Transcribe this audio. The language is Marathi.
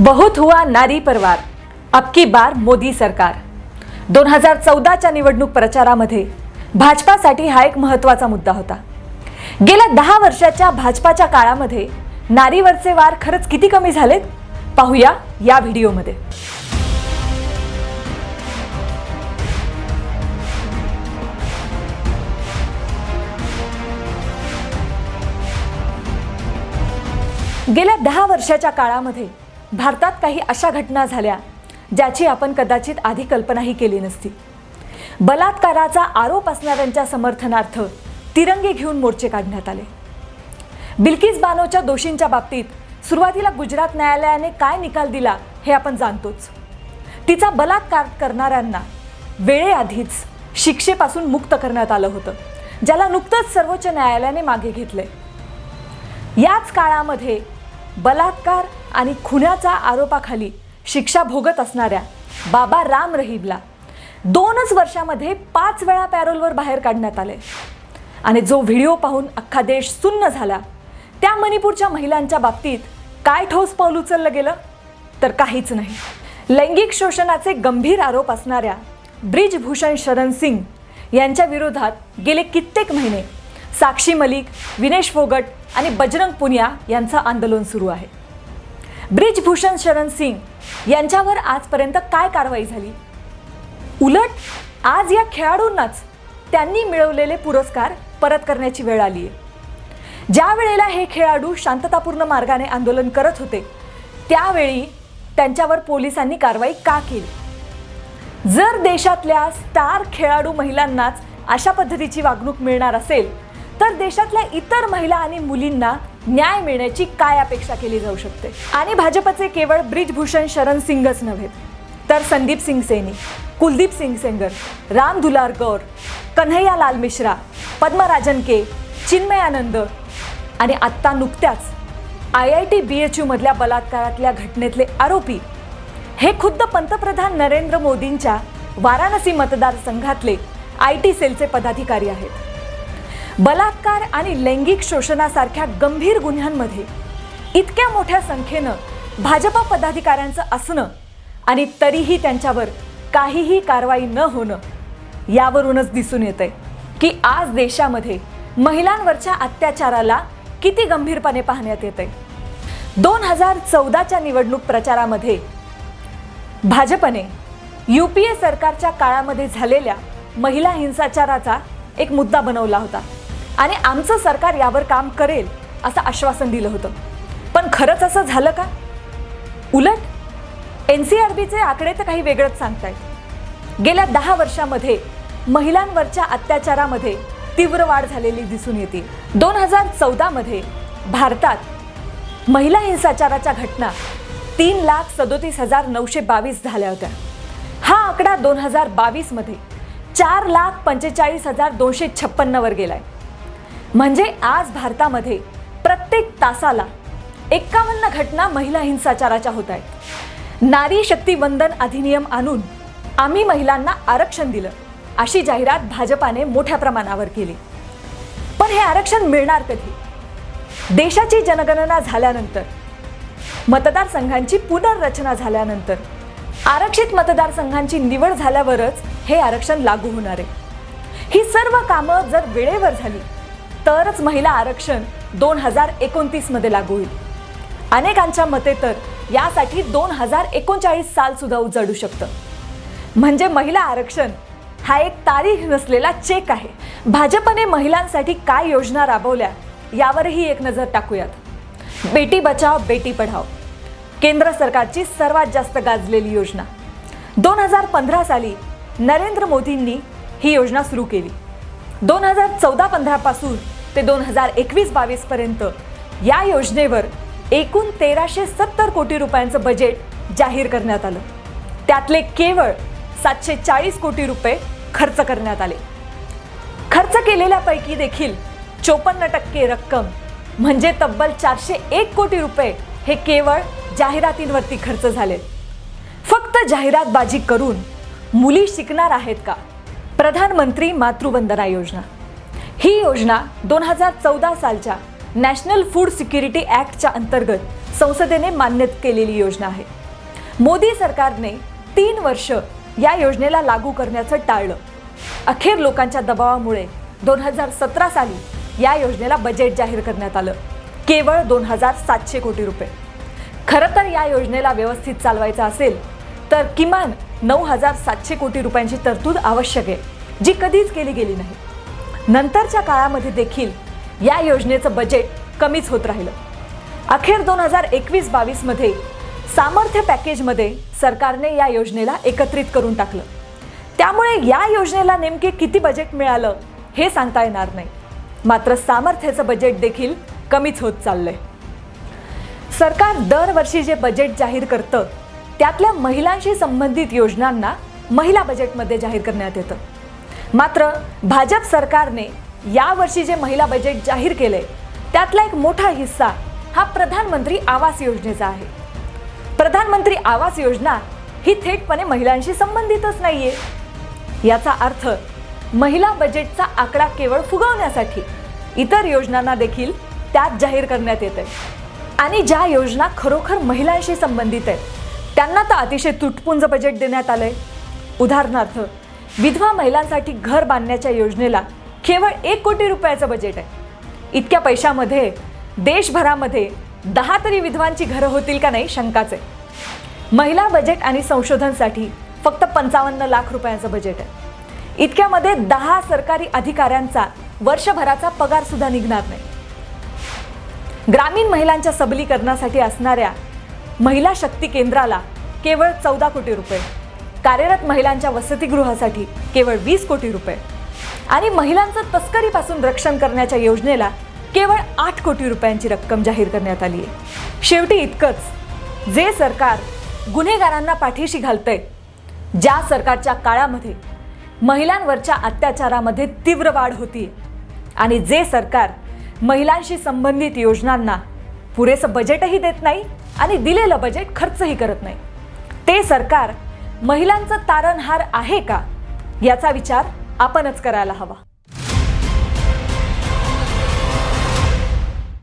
बहुत हुआ नारी परवार अबकी बार मोदी सरकार. दोन हजार चौदाच्या निवडणूक प्रचारामध्ये भाजपासाठी हा एक महत्त्वाचा मुद्दा होता. गेल्या दहा वर्षाच्या भाजपाच्या काळामध्ये नारीवरचे वार खरंच किती कमी झालेत? पाहूया या व्हिडिओमध्ये. गेल्या दहा वर्षाच्या काळामध्ये भारतात काही अशा घटना झाल्या ज्याची आपण कदाचित आधी कल्पनाही केली नसती. बलात्काराचा आरोप असणाऱ्यांच्या समर्थनार्थ तिरंगे घेऊन मोर्चे काढण्यात आले. बिल्किस बानोच्या दोषींच्या बाबतीत सुरुवातीला गुजरात न्यायालयाने काय निकाल दिला हे आपण जाणतोच. तिचा बलात्कार करणाऱ्यांना वेळेआधीच शिक्षेपासून मुक्त करण्यात आलं होतं ज्याला नुकतंच सर्वोच्च न्यायालयाने मागे घेतलंय. याच काळामध्ये बलात्कार आणि खुन्याचा आरोपाखाली शिक्षा भोगत असणाऱ्या बाबा राम रहीबला दोनच वर्षामध्ये पाच वेळा पॅरोलवर बाहेर काढण्यात आले. आणि जो व्हिडिओ पाहून अख्खा देश सुन्न झाला त्या मणिपूरच्या महिलांच्या बाबतीत काय ठोस पाऊल उचललं गेलं? तर काहीच नाही. लैंगिक शोषणाचे गंभीर आरोप असणाऱ्या ब्रिजभूषण शरण सिंग यांच्या विरोधात गेले कित्येक महिने साक्षी मलिक विनेश फोगट आणि बजरंग पुनिया यांचं आंदोलन सुरू आहे. ब्रिजभूषण शरण सिंग यांच्यावर आजपर्यंत काय कारवाई झाली? उलट आज या खेळाडूंनाच त्यांनी मिळवलेले पुरस्कार परत करण्याची वेळ आली आहे ज्या वेळेला हे खेळाडू शांततापूर्ण मार्गाने आंदोलन करत होते त्यावेळी त्यांच्यावर पोलिसांनी कारवाई का केली? जर देशातल्या स्टार खेळाडू महिलांनाच अशा पद्धतीची वागणूक मिळणार असेल तर देशातल्या इतर महिला आणि मुलींना न्याय मिळण्याची काय अपेक्षा केली जाऊ शकते? आणि भाजपचे केवळ ब्रिजभूषण शरण सिंगच नव्हे तर संदीप सिंग सेनी कुलदीप सिंग सेंगर राम दुलार गौर कन्हैया लाल मिश्रा पद्मराजन के चिन्मयानंद आणि आत्ता नुकत्याच I I T B H यूमधल्या बलात्कारातल्या घटनेतले आरोपी हे खुद्द पंतप्रधान नरेंद्र मोदींच्या वाराणसी मतदारसंघातले आय टी सेलचे पदाधिकारी आहेत. बलात्कार आणि लैंगिक शोषणासारख्या गंभीर गुन्ह्यांमध्ये इतक्या मोठ्या संख्येनं भाजपा पदाधिकाऱ्यांचं असणं आणि तरीही त्यांच्यावर काहीही कारवाई न होणं यावरूनच दिसून येतंय की आज देशामध्ये महिलांवरच्या अत्याचाराला किती गंभीरपणे पाहण्यात येते दोन हजार चौदाच्या निवडणूक प्रचारामध्ये भाजपने यू पी ए सरकारच्या काळामध्ये झालेल्या महिला हिंसाचाराचा एक मुद्दा बनवला होता. आणि आमचं सरकार यावर काम करेल असं आश्वासन दिलं होतं. पण खरंच असं झालं का? उलट एन सी आर बीचे आकडे तर काही वेगळंच सांगतायत. गेल्या दहा वर्षामध्ये महिलांवरच्या अत्याचारामध्ये तीव्र वाढ झालेली दिसून येते. दोन हजार चौदामध्ये भारतात महिला हिंसाचाराच्या घटना तीन लाख सदोतीस हजार नऊशे बावीस झाल्या होत्या. हा आकडा दोन हजार बावीसमध्ये चार लाख पंचेचाळीस हजार दोनशे छप्पन्नवर गेला आहे म्हणजे आज भारतामध्ये प्रत्येक तासाला एक्कावन्न घटना महिला हिंसाचाराच्या होत आहेत. नारी शक्ती वंदन अधिनियम आणून आम्ही महिलांना आरक्षण दिलं अशी जाहिरात भाजपाने मोठ्या प्रमाणावर केली. पण हे आरक्षण मिळणार कधी? देशाची जनगणना झाल्यानंतर मतदारसंघांची पुनर्रचना झाल्यानंतर आरक्षित मतदारसंघांची निवड झाल्यावरच हे आरक्षण लागू होणार आहे. ही सर्व कामं जर वेळेवर झाली तरच महिला आरक्षण दोन हजार एकोणतीसमध्ये लागू होईल. अनेकांच्या मते तर यासाठी दोन हजार एकोणचाळीस साल सुद्धा उजडू शकतं. म्हणजे महिला आरक्षण हा एक तारीख नसलेला चेक आहे. भाजपने महिलांसाठी काय योजना राबवल्या यावरही एक नजर टाकूयात. बेटी बचाव बेटी पढाव केंद्र सरकारची सर्वात जास्त गाजलेली योजना. दोन हजार पंधरा साली नरेंद्र मोदींनी ही योजना सुरू केली. दोन हजार चौदा पंधरापासून ते दोन हजार एकवीस बावीसपर्यंत या योजनेवर एकूण तेराशे सत्तर कोटी रुपयांचं बजेट जाहीर करण्यात आलं. त्यातले केवळ सातशे चाळीस कोटी रुपये खर्च करण्यात आले. खर्च केलेल्यापैकी देखील चोपन्न टक्के रक्कम म्हणजे तब्बल चारशे एक कोटी रुपये हे केवळ जाहिरातींवरती खर्च झाले. फक्त जाहिरातबाजी करून मुली शिकणार आहेत का? प्रधानमंत्री मातृवंदना योजना. ही योजना दोन हजार चौदा सालच्या नॅशनल फूड सिक्युरिटी ॲक्टच्या अंतर्गत संसदेने मान्य केलेली योजना आहे. मोदी सरकारने तीन वर्ष या योजनेला लागू करण्याचं टाळलं. अखेर लोकांच्या दबावामुळे दोन हजार सतरा साली या योजनेला बजेट जाहीर करण्यात आलं. केवळ दोन हजार सातशे कोटी रुपये. खरं तर या योजनेला व्यवस्थित चालवायचं असेल तर किमान नऊ हजार सातशे कोटी रुपयांची तरतूद आवश्यक आहे जी कधीच केली गेली नाही. नंतरच्या काळामध्ये देखील या योजनेचं बजेट कमीच होत राहिलं. अखेर दोन हजार एकवीस बावीसमध्ये सामर्थ्य पॅकेजमध्ये सरकारने या योजनेला एकत्रित करून टाकलं. त्यामुळे या योजनेला नेमके किती बजेट मिळालं हे सांगता येणार नाही. मात्र सामर्थ्याचं बजेट देखील कमीच होत चाललंय. सरकार दरवर्षी जे बजेट जाहीर करतं त्यातल्या महिलांशी संबंधित योजनांना महिला बजेटमध्ये जाहीर करण्यात येतं. मात्र भाजप सरकारने यावर्षी जे महिला बजेट जाहीर केले त्यातला एक मोठा हिस्सा हा प्रधानमंत्री आवास योजनेचा आहे. प्रधानमंत्री आवास योजना ही थेटपणे महिलांशी संबंधितच नाहीये. याचा अर्थ महिला बजेटचा आकडा केवळ फुगवण्यासाठी इतर योजनांना देखील त्यात जाहीर करण्यात येते आहे आणि ज्या योजना खरोखर महिलांशी संबंधित आहेत त्यांना तर अतिशय तुटपुंज बजेट देण्यात आलंय. उदाहरणार्थ विधवा महिलांसाठी घर बांधण्याच्या योजनेला केवळ एक कोटी रुपयाचं बजेट आहे. इतक्या पैशामध्ये देशभरामध्ये दहा तरी विधवांची घरं होतील का नाही शंकाच आहे. महिला बजेट आणि संशोधनसाठी फक्त पंचावन्न लाख रुपयांचं बजेट आहे. इतक्यामध्ये दहा सरकारी अधिकाऱ्यांचा वर्षभराचा पगार सुद्धा निघणार नाही. ग्रामीण महिलांच्या सबलीकरणासाठी असणाऱ्या महिला शक्ती केंद्राला केवळ चौदा कोटी रुपये. कार्यरत महिलांच्या वसतिगृहासाठी केवळ वीस कोटी रुपये. आणि महिलांचं तस्करीपासून रक्षण करण्याच्या योजनेला केवळ आठ कोटी रुपयांची रक्कम जाहीर करण्यात आली आहे शेवटी इतकंच. जे सरकार गुन्हेगारांना पाठीशी घालतंय ज्या सरकारच्या काळामध्ये महिलांवरच्या अत्याचारामध्ये तीव्र वाढ होती आणि जे सरकार महिलांशी संबंधित योजनांना पुरेसं बजेटही देत नाही आणि दिलेलं बजेट खर्चही करत नाही ते सरकार महिलांचं तारणहार आहे का? याचा विचार आपणच करायला हवा.